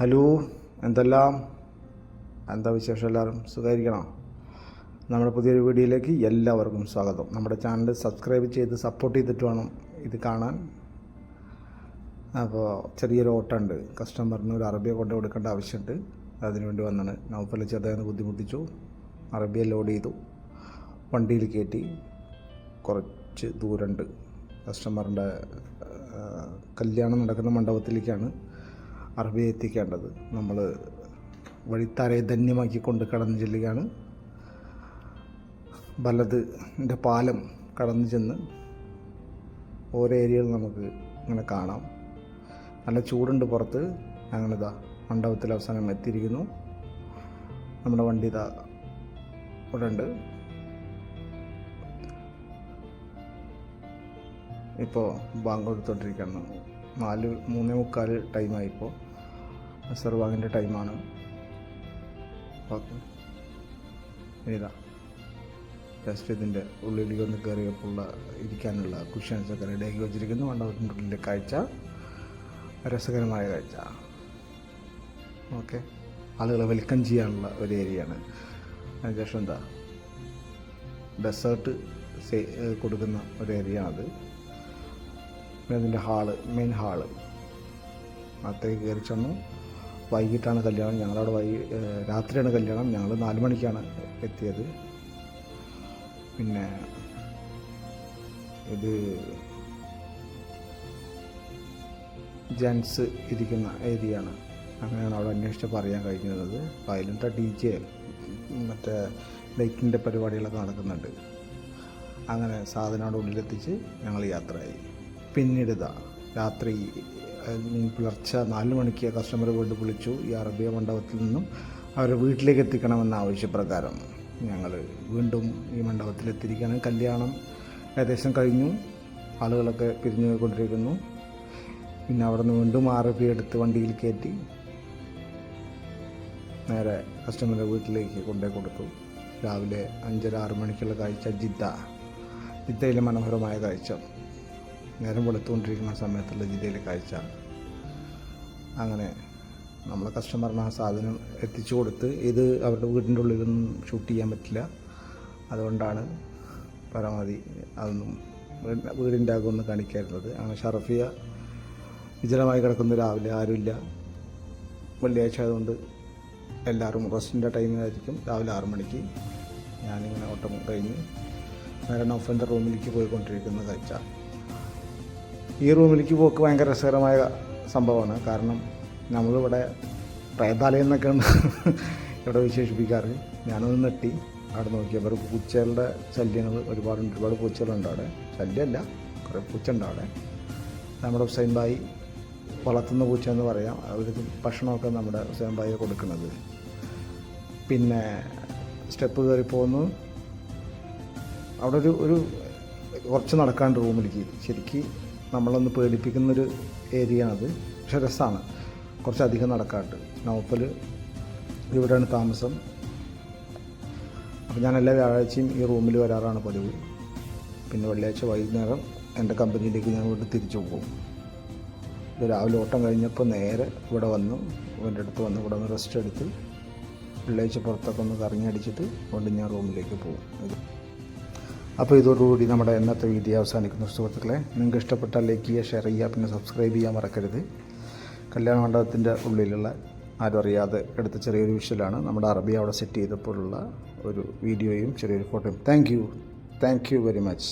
Hello എന്തെല്ലാം? എന്താ വിശേഷം എല്ലാവരും? സുഖമായിരിക്കണോ നമ്മുടെ പുതിയൊരു വീഡിയോയിലേക്ക് എല്ലാവർക്കും സ്വാഗതം. നമ്മുടെ ചാനൽ സബ്സ്ക്രൈബ് ചെയ്ത് സപ്പോർട്ട് ചെയ്തിട്ട് വേണം ഇത് കാണാൻ. അപ്പോൾ ചെറിയൊരു ഓട്ടമുണ്ട്. കസ്റ്റമറിന് ഒരു അറബിയ കൊണ്ട് കൊടുക്കേണ്ട ആവശ്യമുണ്ട്. അതിനുവേണ്ടി വന്നാണ്. നൗഫൽ ചെറുതായി ബുദ്ധിമുട്ടിച്ചു. അറബിയ ലോഡ് ചെയ്തു. വണ്ടിയിൽ കയറ്റി. കുറച്ച് ദൂരമുണ്ട്. കസ്റ്റമറിന്റെ കല്യാണം നടക്കുന്ന മണ്ഡപത്തിലേക്കാണ്. അറബിയെ എത്തിക്കേണ്ടത് നമ്മൾ വഴിത്താരയെ ധന്യമാക്കി കൊണ്ട് കടന്നു ചെല്ലുകയാണ്. വലതിന്റെ പാലം കടന്നു ചെന്ന് ഓരോ ഏരിയയിൽ നമുക്ക് ഇങ്ങനെ കാണാം. നല്ല ചൂടുണ്ട് പുറത്ത്. അങ്ങനെ ഇതാ മണ്ഡപത്തിൽ അവസാനം എത്തിയിരിക്കുന്നു. നമ്മുടെ വണ്ടി ഇതാ ഇവിടെ ഉണ്ട്. ഇപ്പോൾ ബാങ്ക് കൊടുത്തോണ്ടിരിക്കുകയാണ്. നാല് മൂന്നേ മുക്കാൽ ടൈമായി ഇപ്പോൾ അസർ ടൈമാണ്. ഓക്കെ. ഇതാ. ജസ്റ്റ് ഇതിന്റെ ഉള്ളിലേക്ക് ഒന്ന് കയറിയപ്പോൾ ഇരിക്കാനുള്ള കുഷ്യൻസ് ഒക്കെ റെഡിയാക്കി വെച്ചിരിക്കുന്നു. മണ്ഡപത്തിന്റെ ഉള്ളിലെ കാഴ്ച. രസകരമായ കാഴ്ച. ഓക്കെ ആളുകളെ വെൽക്കം ചെയ്യാനുള്ള ഒരു ഏരിയയാണ് അതിനുശേഷം എന്താ? ഡെസേർട്ട് കൊടുക്കുന്ന ഒരു ഏരിയ അത്. പിന്നെ അതിന്റെ ഹാൾ മെയിൻ ഹാൾ അകത്തേക്ക് കയറി ചെന്നു. വൈകിട്ടാണ് കല്യാണം. ഞങ്ങളവിടെ വൈ രാത്രിയാണ് കല്യാണം. ഞങ്ങൾ നാല് മണിക്കാണ് എത്തിയത്. പിന്നെ ഇത് ജെൻസ് ഇരിക്കുന്ന ഏരിയയാണ്. അങ്ങനെയാണ് അവിടെ അന്വേഷിച്ചപ്പോൾ അറിയാൻ കഴിഞ്ഞിരുന്നത് അതിലിട്ട് ഡി ജെ മറ്റേ ലൈറ്റിന്റെ പരിപാടികളൊക്കെ നടക്കുന്നുണ്ട്. അങ്ങനെ സാധനം അവിടെ ഉള്ളിലെത്തിച്ച് ഞങ്ങൾ യാത്രയായി. പിന്നീട് ഇതാ രാത്രി പുലർച്ചെ നാല് മണിക്ക് കസ്റ്റമർ കൊണ്ട് വിളിച്ചു. ഈ അറബിയ മണ്ഡപത്തിൽ നിന്നും അവരെ വീട്ടിലേക്ക് എത്തിക്കണമെന്ന ആവശ്യപ്രകാരം ഞങ്ങൾ വീണ്ടും ഈ മണ്ഡപത്തിൽ എത്തിയിരിക്കുകയാണ്. കല്യാണം ഏകദേശം കഴിഞ്ഞു. ആളുകളൊക്കെ പിരിഞ്ഞു കൊണ്ടിരിക്കുന്നു പിന്നെ അവിടെ നിന്ന് വീണ്ടും അറബി എടുത്ത് വണ്ടിയിൽ കയറ്റി നേരെ കസ്റ്റമറെ വീട്ടിലേക്ക് കൊണ്ടേ കൊടുത്തു. രാവിലെ അഞ്ചര ആറ് മണിക്കുള്ള കാഴ്ച ജിദ്ദ. ജിദ്ദയിലെ മനോഹരമായ കാഴ്ച. നേരം വെളുത്തുകൊണ്ടിരിക്കുന്ന സമയത്തുള്ള രീതിയിൽ കാഴ്ച. അങ്ങനെ നമ്മളെ കസ്റ്റമറിന് ആ സാധനം എത്തിച്ചു കൊടുത്ത് ഇത് അവരുടെ വീടിന്റെ ഉള്ളിലൊന്നും ഷൂട്ട് ചെയ്യാൻ പറ്റില്ല. അതുകൊണ്ടാണ് പരമാവധി അതൊന്നും വീടിന്റെ- അകമൊന്നും കാണിക്കാറുള്ളത്. അങ്ങനെ ഷറഫിയ വിജലമായി കിടക്കുന്ന രാവിലെ. ആരുമില്ല. വെള്ളിയാഴ്ച ആയതുകൊണ്ട് എല്ലാവരും റെസ്റ്റിന്റെ ടൈമിലായിരിക്കും. രാവിലെ ആറു മണിക്ക് ഞാനിങ്ങനെ ഓട്ടം കഴിഞ്ഞ് നേരെ നൗഫന്റെ റൂമിലേക്ക് പോയിക്കൊണ്ടിരിക്കുന്ന കാഴ്ച. ഈ റൂമിലേക്ക് പോക്ക് ഭയങ്കര രസകരമായ സംഭവമാണ്. കാരണം നമ്മളിവിടെ പ്രേതാലയം എന്നൊക്കെയാണ് ഇവിടെ വിശേഷിപ്പിക്കാറ്. ഞാനൊന്ന് നെട്ടി അവിടെ നോക്കിയപ്പോൾ പൂച്ചകളുടെ ശല്യങ്ങൾ ഒരുപാടുണ്ട് ഒരുപാട് പൂച്ചകളുണ്ട് അവിടെ. ശല്യമല്ല കുറേ പൂച്ച ഉണ്ട് അവിടെ. നമ്മുടെ ഹുസൈൻ ബായി വളർത്തുന്ന പൂച്ച എന്ന് പറയാം. അവർക്ക് ഭക്ഷണമൊക്കെ നമ്മുടെ ഹുസൈൻ ബായി കൊടുക്കുന്നത്. പിന്നെ സ്റ്റെപ്പ് കയറി പോകുന്നു. അവിടെ ഒരു ഒരു കുറച്ച് നടക്കാണ്ട് റൂമിലേക്ക്. ശരിക്ക് നമ്മളൊന്ന് പേടിപ്പിക്കുന്നൊരു ഏരിയ അത് പക്ഷെ രസമാണ് കുറച്ചധികം നടക്കാണ്ട്. നൗപ്പൽ ഇവിടെയാണ് താമസം. അപ്പോൾ ഞാൻ എല്ലാ വ്യാഴാഴ്ചയും ഈ റൂമിൽ വരാറാണ് പതിവ്. പിന്നെ വെള്ളിയാഴ്ച വൈകുന്നേരം എന്റെ കമ്പനിയിലേക്ക് ഞാൻ വീട്ടിൽ തിരിച്ചു പോകും. രാവിലെ ഓട്ടം കഴിഞ്ഞപ്പോൾ നേരെ ഇവിടെ വന്നു. ഇവന്റെ അടുത്ത് വന്ന് ഇവിടെ ഒന്ന് റെസ്റ്റ് എടുത്ത് വെള്ളിയാഴ്ച പുറത്തൊക്കെ ഒന്ന് കറങ്ങി അടിച്ചിട്ട് കൊണ്ട് ഞാൻ റൂമിലേക്ക് പോകും. അപ്പോൾ ഇതോടുകൂടി നമ്മുടെ ഇന്നത്തെ വീഡിയോ അവസാനിക്കുന്നു. സുഹൃത്തുക്കളെ നിങ്ങൾക്ക് ഇഷ്ടപ്പെട്ടാൽ ലൈക്ക് ചെയ്യുക ഷെയർ ചെയ്യുക പിന്നെ സബ്സ്ക്രൈബ് ചെയ്യാൻ മറക്കരുത്. കല്യാണ മണ്ഡപത്തിന്റെ ഉള്ളിലുള്ള ആരും അറിയാതെ എടുത്ത ചെറിയൊരു വിഷ്വലാണ് നമ്മുടെ അറബി അവിടെ സെറ്റ് ചെയ്തപ്പോഴുള്ള ഒരു വീഡിയോയും ചെറിയൊരു ഫോട്ടോയും. Thank you thank you very much